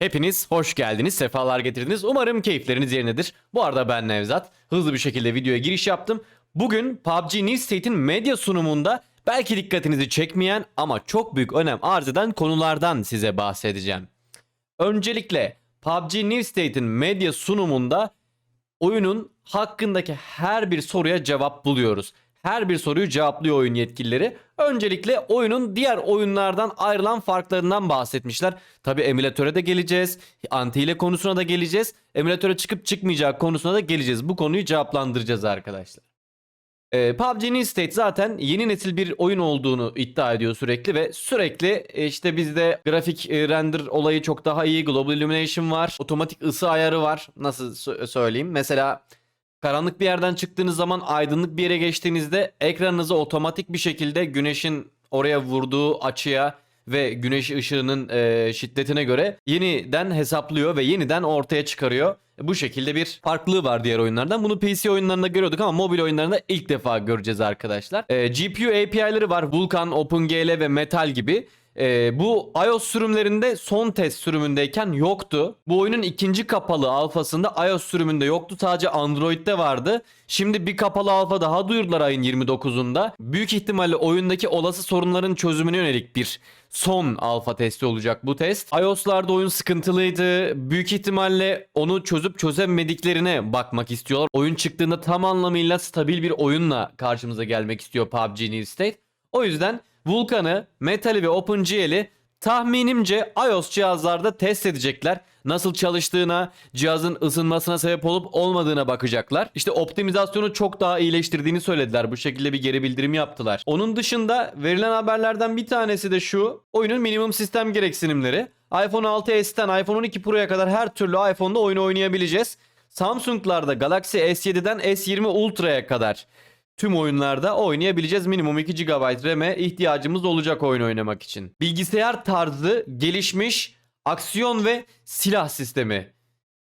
Hepiniz hoş geldiniz, sefalar getirdiniz. Umarım keyifleriniz yerindedir. Bu arada ben Nevzat. Hızlı bir şekilde videoya giriş yaptım. Bugün PUBG New State'in medya sunumunda belki dikkatinizi çekmeyen ama çok büyük önem arz eden konulardan size bahsedeceğim. Öncelikle PUBG New State'in medya sunumunda oyunun hakkındaki her bir soruya cevap buluyoruz. Her bir soruyu cevaplıyor oyun yetkilileri. Öncelikle oyunun diğer oyunlardan ayrılan farklarından bahsetmişler. Tabi emülatöre de geleceğiz. Anti ile konusuna da geleceğiz. Emülatöre çıkıp çıkmayacağı konusuna da geleceğiz. Bu konuyu cevaplandıracağız arkadaşlar. Ee, PUBG State zaten yeni nesil bir oyun olduğunu iddia ediyor sürekli ve sürekli e, işte bizde grafik e, render olayı çok daha iyi, global illumination var, otomatik ısı ayarı var. Nasıl sö- söyleyeyim? Mesela karanlık bir yerden çıktığınız zaman aydınlık bir yere geçtiğinizde ekranınızı otomatik bir şekilde güneşin oraya vurduğu açıya ve güneş ışığının e, şiddetine göre yeniden hesaplıyor ve yeniden ortaya çıkarıyor. Bu şekilde bir farklılığı var diğer oyunlardan. Bunu PC oyunlarında görüyorduk ama mobil oyunlarında ilk defa göreceğiz arkadaşlar. E, GPU API'leri var. Vulkan, OpenGL ve Metal gibi. E, bu iOS sürümlerinde son test sürümündeyken yoktu. Bu oyunun ikinci kapalı alfasında iOS sürümünde yoktu. Sadece Android'de vardı. Şimdi bir kapalı alfa daha duyurdular ayın 29'unda. Büyük ihtimalle oyundaki olası sorunların çözümüne yönelik bir son alfa testi olacak bu test. iOS'larda oyun sıkıntılıydı. Büyük ihtimalle onu çözüp çözemediklerine bakmak istiyorlar. Oyun çıktığında tam anlamıyla stabil bir oyunla karşımıza gelmek istiyor PUBG New State. O yüzden Vulkan'ı, Metal'i ve OpenGL'i tahminimce iOS cihazlarda test edecekler. Nasıl çalıştığına, cihazın ısınmasına sebep olup olmadığına bakacaklar. İşte optimizasyonu çok daha iyileştirdiğini söylediler. Bu şekilde bir geri bildirim yaptılar. Onun dışında verilen haberlerden bir tanesi de şu. Oyunun minimum sistem gereksinimleri. iPhone 6s'ten iPhone 12 Pro'ya kadar her türlü iPhone'da oyunu oynayabileceğiz. Samsung'larda Galaxy S7'den S20 Ultra'ya kadar tüm oyunlarda oynayabileceğiz. Minimum 2 GB RAM'e ihtiyacımız olacak oyun oynamak için. Bilgisayar tarzı gelişmiş aksiyon ve silah sistemi.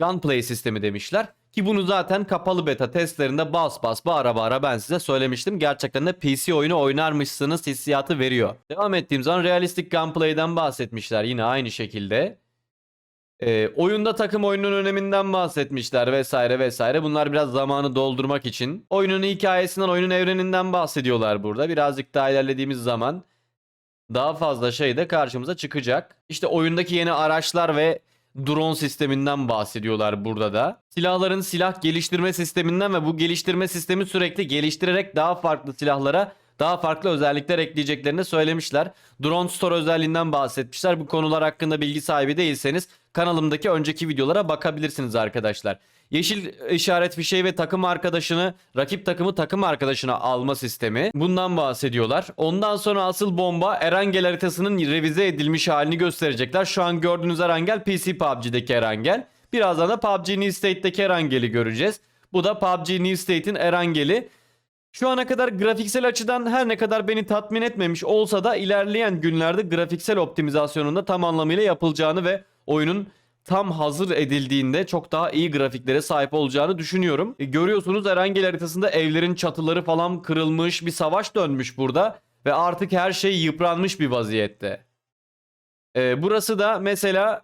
Gunplay sistemi demişler. Ki bunu zaten kapalı beta testlerinde bas bas bağıra bağıra ben size söylemiştim. Gerçekten de PC oyunu oynarmışsınız hissiyatı veriyor. Devam ettiğim zaman realistik gunplay'den bahsetmişler yine aynı şekilde. Ee, oyunda takım oyunun öneminden bahsetmişler vesaire vesaire. Bunlar biraz zamanı doldurmak için. Oyunun hikayesinden, oyunun evreninden bahsediyorlar burada. Birazcık daha ilerlediğimiz zaman daha fazla şey de karşımıza çıkacak. İşte oyundaki yeni araçlar ve drone sisteminden bahsediyorlar burada da. Silahların silah geliştirme sisteminden ve bu geliştirme sistemi sürekli geliştirerek daha farklı silahlara daha farklı özellikler ekleyeceklerini söylemişler. Drone Store özelliğinden bahsetmişler. Bu konular hakkında bilgi sahibi değilseniz kanalımdaki önceki videolara bakabilirsiniz arkadaşlar. Yeşil işaret fişeği ve takım arkadaşını, rakip takımı takım arkadaşına alma sistemi. Bundan bahsediyorlar. Ondan sonra asıl bomba Erangel haritasının revize edilmiş halini gösterecekler. Şu an gördüğünüz Erangel PC PUBG'deki Erangel. Birazdan da PUBG New State'deki Erangel'i göreceğiz. Bu da PUBG New State'in Erangel'i. Şu ana kadar grafiksel açıdan her ne kadar beni tatmin etmemiş olsa da ilerleyen günlerde grafiksel optimizasyonunda tam anlamıyla yapılacağını ve oyunun tam hazır edildiğinde çok daha iyi grafiklere sahip olacağını düşünüyorum. E, görüyorsunuz Erangel haritasında evlerin çatıları falan kırılmış bir savaş dönmüş burada ve artık her şey yıpranmış bir vaziyette. E, burası da mesela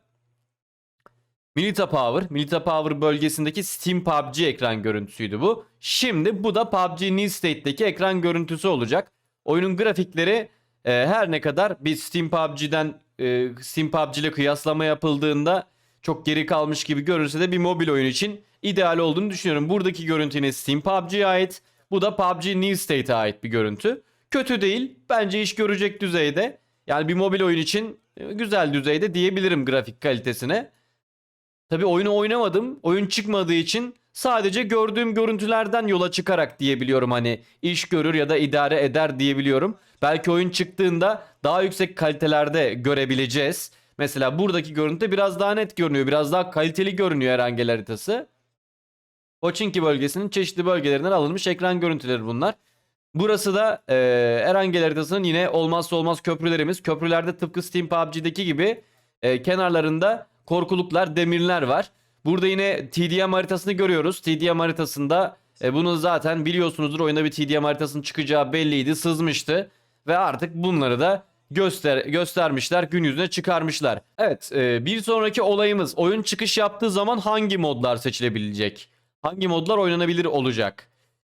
Milita Power, Milita Power bölgesindeki Steam PUBG ekran görüntüsüydü bu. Şimdi bu da PUBG New State'deki ekran görüntüsü olacak. Oyunun grafikleri e, her ne kadar bir Steam PUBG'den e, Steam PUBG ile kıyaslama yapıldığında çok geri kalmış gibi görünse de bir mobil oyun için ideal olduğunu düşünüyorum. Buradaki görüntü Steam PUBG'ye ait. Bu da PUBG New State'e ait bir görüntü. Kötü değil. Bence iş görecek düzeyde. Yani bir mobil oyun için e, güzel düzeyde diyebilirim grafik kalitesine. Tabi oyunu oynamadım. Oyun çıkmadığı için sadece gördüğüm görüntülerden yola çıkarak diyebiliyorum hani iş görür ya da idare eder diyebiliyorum. Belki oyun çıktığında daha yüksek kalitelerde görebileceğiz. Mesela buradaki görüntü biraz daha net görünüyor. Biraz daha kaliteli görünüyor Erangel haritası. Pochinki bölgesinin çeşitli bölgelerinden alınmış ekran görüntüleri bunlar. Burası da e, Erangel haritasının yine olmazsa olmaz köprülerimiz. Köprülerde tıpkı Steam PUBG'deki gibi e, kenarlarında korkuluklar, demirler var. Burada yine TDM haritasını görüyoruz. TDM haritasında e, bunu zaten biliyorsunuzdur oyunda bir TDM haritasının çıkacağı belliydi, sızmıştı. Ve artık bunları da göster göstermişler, gün yüzüne çıkarmışlar. Evet, e, bir sonraki olayımız oyun çıkış yaptığı zaman hangi modlar seçilebilecek? Hangi modlar oynanabilir olacak?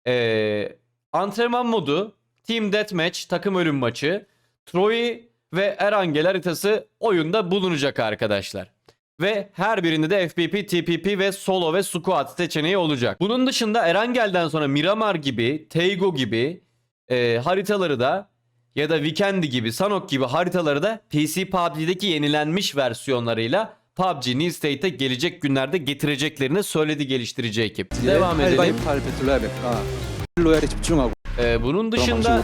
E, antrenman modu, Team Deathmatch, takım ölüm maçı, Troy ve Erangel haritası oyunda bulunacak arkadaşlar ve her birinde de FPP, TPP ve solo ve squat seçeneği olacak. Bunun dışında Erangel'den sonra Miramar gibi, Teigo gibi e, haritaları da ya da Vikendi gibi, Sanok gibi haritaları da PC PUBG'deki yenilenmiş versiyonlarıyla PUBG New State'e gelecek günlerde getireceklerini söyledi geliştirici ekip. Devam edelim. Ee, bunun dışında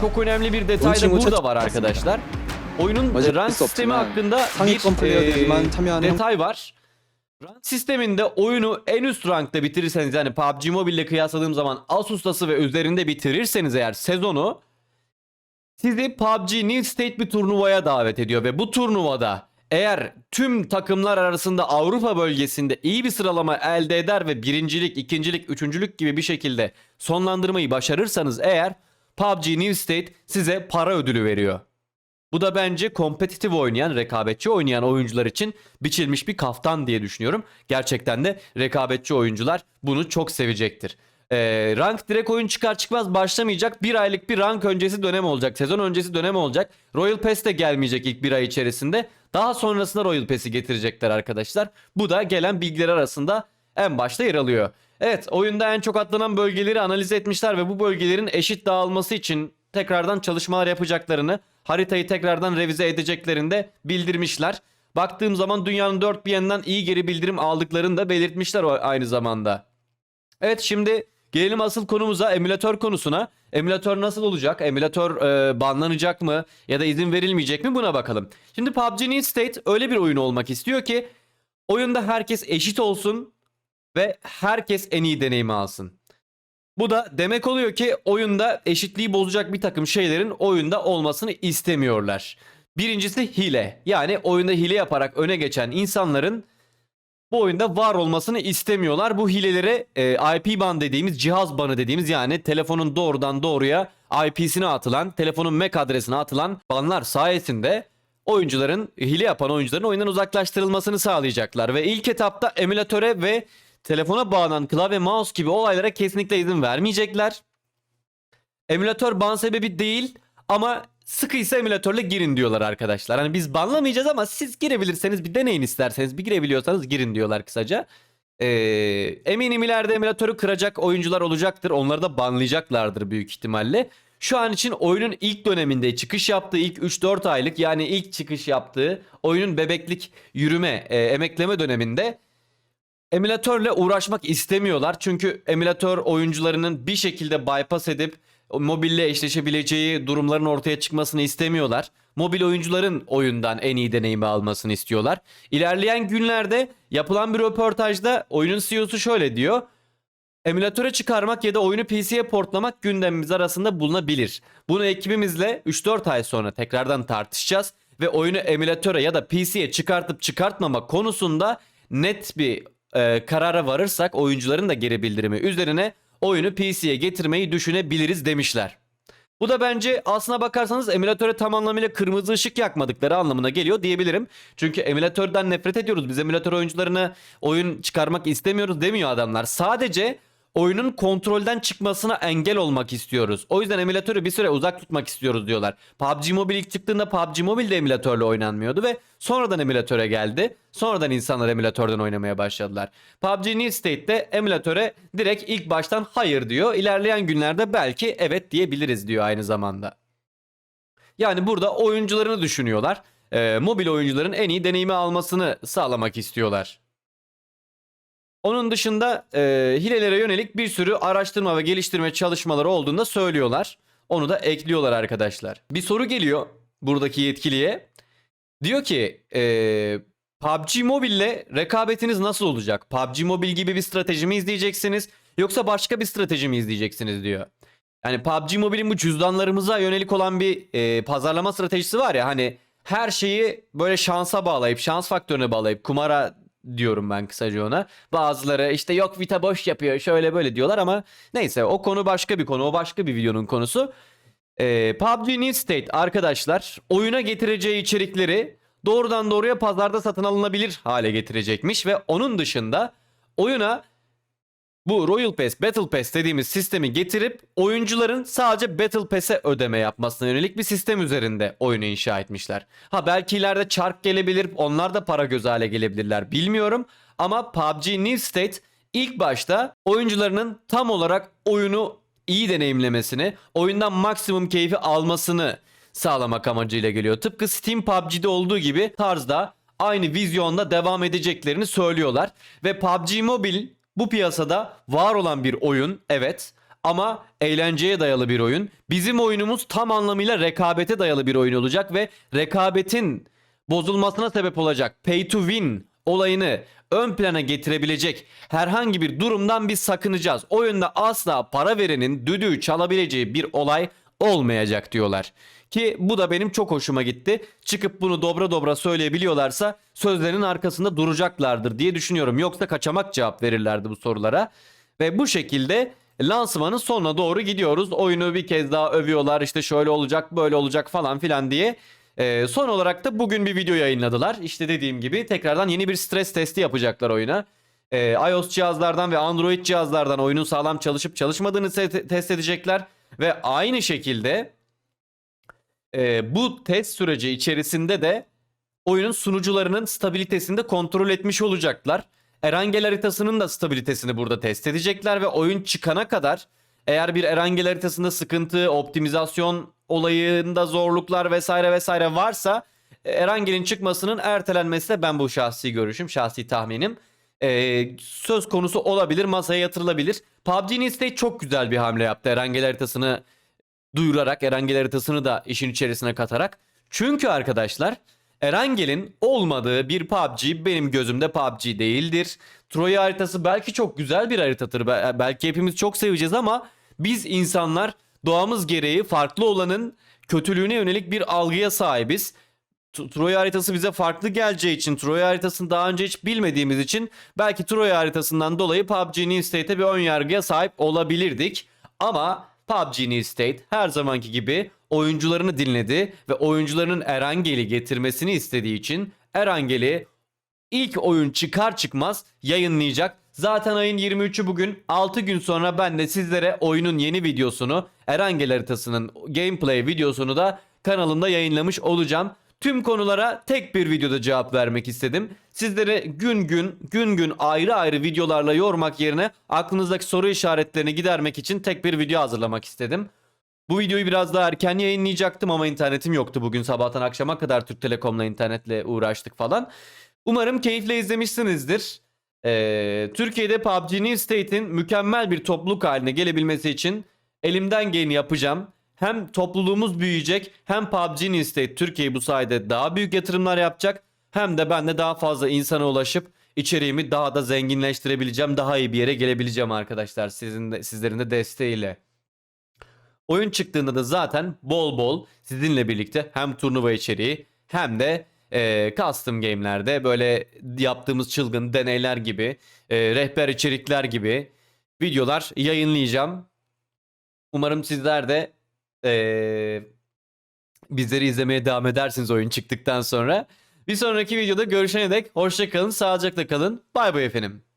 çok önemli bir detay da burada var arkadaşlar oyunun e, run sistemi hakkında bir e, detay var. Rank sisteminde oyunu en üst rankta bitirirseniz yani PUBG Mobile ile kıyasladığım zaman Asus'tası ve üzerinde bitirirseniz eğer sezonu sizi PUBG New State bir turnuvaya davet ediyor ve bu turnuvada eğer tüm takımlar arasında Avrupa bölgesinde iyi bir sıralama elde eder ve birincilik, ikincilik, üçüncülük gibi bir şekilde sonlandırmayı başarırsanız eğer PUBG New State size para ödülü veriyor. Bu da bence kompetitif oynayan, rekabetçi oynayan oyuncular için biçilmiş bir kaftan diye düşünüyorum. Gerçekten de rekabetçi oyuncular bunu çok sevecektir. Ee, rank direkt oyun çıkar çıkmaz başlamayacak. Bir aylık bir rank öncesi dönem olacak. Sezon öncesi dönem olacak. Royal Pass de gelmeyecek ilk bir ay içerisinde. Daha sonrasında Royal Pass'i getirecekler arkadaşlar. Bu da gelen bilgiler arasında en başta yer alıyor. Evet oyunda en çok atlanan bölgeleri analiz etmişler ve bu bölgelerin eşit dağılması için tekrardan çalışmalar yapacaklarını, haritayı tekrardan revize edeceklerini de bildirmişler. Baktığım zaman dünyanın dört bir yanından iyi geri bildirim aldıklarını da belirtmişler aynı zamanda. Evet şimdi gelelim asıl konumuza emülatör konusuna. Emülatör nasıl olacak? Emülatör e, banlanacak mı? Ya da izin verilmeyecek mi? Buna bakalım. Şimdi PUBG New State öyle bir oyun olmak istiyor ki oyunda herkes eşit olsun ve herkes en iyi deneyimi alsın. Bu da demek oluyor ki oyunda eşitliği bozacak bir takım şeylerin oyunda olmasını istemiyorlar. Birincisi hile. Yani oyunda hile yaparak öne geçen insanların bu oyunda var olmasını istemiyorlar. Bu hilelere e, IP ban dediğimiz cihaz banı dediğimiz yani telefonun doğrudan doğruya IP'sine atılan, telefonun MAC adresine atılan banlar sayesinde oyuncuların hile yapan oyuncuların oyundan uzaklaştırılmasını sağlayacaklar ve ilk etapta emülatöre ve telefona bağlanan klavye mouse gibi olaylara kesinlikle izin vermeyecekler. Emülatör ban sebebi değil ama sıkıysa emülatörle girin diyorlar arkadaşlar. Hani biz banlamayacağız ama siz girebilirseniz bir deneyin isterseniz. Bir girebiliyorsanız girin diyorlar kısaca. Ee, eminim ileride emülatörü kıracak oyuncular olacaktır. Onları da banlayacaklardır büyük ihtimalle. Şu an için oyunun ilk döneminde çıkış yaptığı ilk 3-4 aylık yani ilk çıkış yaptığı oyunun bebeklik yürüme e, emekleme döneminde emülatörle uğraşmak istemiyorlar. Çünkü emülatör oyuncularının bir şekilde bypass edip mobille eşleşebileceği durumların ortaya çıkmasını istemiyorlar. Mobil oyuncuların oyundan en iyi deneyimi almasını istiyorlar. İlerleyen günlerde yapılan bir röportajda oyunun CEO'su şöyle diyor. Emülatöre çıkarmak ya da oyunu PC'ye portlamak gündemimiz arasında bulunabilir. Bunu ekibimizle 3-4 ay sonra tekrardan tartışacağız ve oyunu emülatöre ya da PC'ye çıkartıp çıkartmamak konusunda net bir e, karara varırsak oyuncuların da geri bildirimi üzerine oyunu PC'ye getirmeyi düşünebiliriz demişler. Bu da bence aslına bakarsanız emülatöre tam anlamıyla kırmızı ışık yakmadıkları anlamına geliyor diyebilirim. Çünkü emülatörden nefret ediyoruz. Biz emülatör oyuncularına oyun çıkarmak istemiyoruz demiyor adamlar. Sadece oyunun kontrolden çıkmasına engel olmak istiyoruz. O yüzden emülatörü bir süre uzak tutmak istiyoruz diyorlar. PUBG Mobile ilk çıktığında PUBG Mobile de emülatörle oynanmıyordu ve sonradan emülatöre geldi. Sonradan insanlar emülatörden oynamaya başladılar. PUBG New State'de emülatöre direkt ilk baştan hayır diyor. İlerleyen günlerde belki evet diyebiliriz diyor aynı zamanda. Yani burada oyuncularını düşünüyorlar. Ee, mobil oyuncuların en iyi deneyimi almasını sağlamak istiyorlar. Onun dışında e, hilelere yönelik bir sürü araştırma ve geliştirme çalışmaları olduğunu da söylüyorlar. Onu da ekliyorlar arkadaşlar. Bir soru geliyor buradaki yetkiliye. Diyor ki e, PUBG Mobile'le rekabetiniz nasıl olacak? PUBG Mobile gibi bir strateji mi izleyeceksiniz? Yoksa başka bir strateji mi izleyeceksiniz diyor. Yani PUBG Mobile'in bu cüzdanlarımıza yönelik olan bir e, pazarlama stratejisi var ya hani her şeyi böyle şansa bağlayıp şans faktörüne bağlayıp kumara diyorum ben kısaca ona. Bazıları işte yok Vita boş yapıyor şöyle böyle diyorlar ama neyse o konu başka bir konu o başka bir videonun konusu. Ee, PUBG New State arkadaşlar oyuna getireceği içerikleri doğrudan doğruya pazarda satın alınabilir hale getirecekmiş ve onun dışında oyuna bu Royal Pass, Battle Pass dediğimiz sistemi getirip oyuncuların sadece Battle Pass'e ödeme yapmasına yönelik bir sistem üzerinde oyunu inşa etmişler. Ha belki ileride çark gelebilir, onlar da para göz hale gelebilirler bilmiyorum. Ama PUBG New State ilk başta oyuncularının tam olarak oyunu iyi deneyimlemesini, oyundan maksimum keyfi almasını sağlamak amacıyla geliyor. Tıpkı Steam PUBG'de olduğu gibi tarzda aynı vizyonda devam edeceklerini söylüyorlar. Ve PUBG Mobile bu piyasada var olan bir oyun evet ama eğlenceye dayalı bir oyun. Bizim oyunumuz tam anlamıyla rekabete dayalı bir oyun olacak ve rekabetin bozulmasına sebep olacak pay to win olayını ön plana getirebilecek herhangi bir durumdan biz sakınacağız. Oyunda asla para verenin düdüğü çalabileceği bir olay olmayacak diyorlar. Ki bu da benim çok hoşuma gitti. Çıkıp bunu dobra dobra söyleyebiliyorlarsa sözlerinin arkasında duracaklardır diye düşünüyorum. Yoksa kaçamak cevap verirlerdi bu sorulara. Ve bu şekilde lansmanın sonuna doğru gidiyoruz. Oyunu bir kez daha övüyorlar. İşte şöyle olacak, böyle olacak falan filan diye. Ee, son olarak da bugün bir video yayınladılar. İşte dediğim gibi tekrardan yeni bir stres testi yapacaklar oyuna. Ee, iOS cihazlardan ve Android cihazlardan oyunun sağlam çalışıp çalışmadığını te- test edecekler. Ve aynı şekilde e, bu test süreci içerisinde de oyunun sunucularının stabilitesini de kontrol etmiş olacaklar. Erangel haritasının da stabilitesini burada test edecekler ve oyun çıkana kadar eğer bir Erangel haritasında sıkıntı, optimizasyon olayında zorluklar vesaire vesaire varsa e, Erangel'in çıkmasının ertelenmesi de ben bu şahsi görüşüm, şahsi tahminim. E, söz konusu olabilir, masaya yatırılabilir. PUBG New State çok güzel bir hamle yaptı Erangel haritasını duyurarak Erangel haritasını da işin içerisine katarak. Çünkü arkadaşlar Erangel'in olmadığı bir PUBG benim gözümde PUBG değildir. Troya haritası belki çok güzel bir haritadır. Bel- Belki hepimiz çok seveceğiz ama biz insanlar doğamız gereği farklı olanın kötülüğüne yönelik bir algıya sahibiz. Troya haritası bize farklı geleceği için, Troya haritasını daha önce hiç bilmediğimiz için belki Troya haritasından dolayı PUBG New State'e bir ön yargıya sahip olabilirdik. Ama PUBG New State her zamanki gibi oyuncularını dinledi ve oyuncularının Erangel'i getirmesini istediği için Erangel'i ilk oyun çıkar çıkmaz yayınlayacak. Zaten ayın 23'ü bugün 6 gün sonra ben de sizlere oyunun yeni videosunu Erangel haritasının gameplay videosunu da kanalımda yayınlamış olacağım. Tüm konulara tek bir videoda cevap vermek istedim. Sizlere gün gün gün gün ayrı ayrı videolarla yormak yerine aklınızdaki soru işaretlerini gidermek için tek bir video hazırlamak istedim. Bu videoyu biraz daha erken yayınlayacaktım ama internetim yoktu bugün sabahtan akşama kadar Türk Telekom'la internetle uğraştık falan. Umarım keyifle izlemişsinizdir. Ee, Türkiye'de PUBG New State'in mükemmel bir topluluk haline gelebilmesi için elimden geleni yapacağım. Hem topluluğumuz büyüyecek hem PUBG New State Türkiye bu sayede daha büyük yatırımlar yapacak. Hem de ben de daha fazla insana ulaşıp içeriğimi daha da zenginleştirebileceğim. Daha iyi bir yere gelebileceğim arkadaşlar sizin de, sizlerin de desteğiyle. Oyun çıktığında da zaten bol bol sizinle birlikte hem turnuva içeriği hem de e, custom game'lerde böyle yaptığımız çılgın deneyler gibi, e, rehber içerikler gibi videolar yayınlayacağım. Umarım sizler de e, bizleri izlemeye devam edersiniz oyun çıktıktan sonra. Bir sonraki videoda görüşene dek hoşça kalın, sağlıcakla kalın. Bay bay efendim.